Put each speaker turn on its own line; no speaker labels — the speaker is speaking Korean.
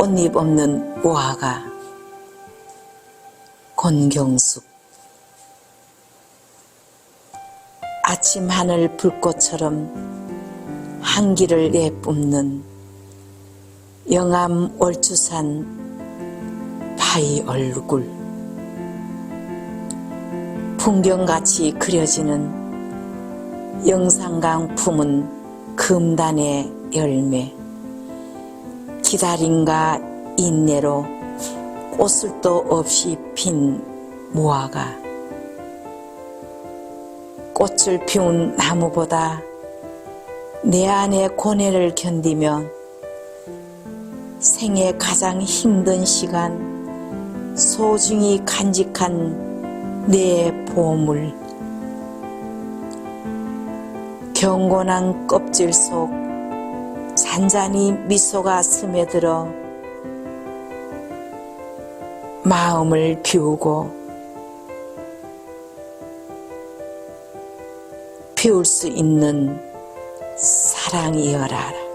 꽃잎 없는 무화과 권경숙. 아침 하늘 불꽃처럼 한기를 내뿜는 영암 월주산 바위 얼굴. 풍경같이 그려지는 영산강 품은 금단의 열매 기다림과 인내로 꽃을도 없이 핀 무화과 꽃을 피운 나무보다 내 안의 고뇌를 견디며 생애 가장 힘든 시간 소중히 간직한 내 보물. 경건한 껍질 속 잔잔히 미소가 스며들어 마음을 비우고 피울 수 있는 사랑이여라.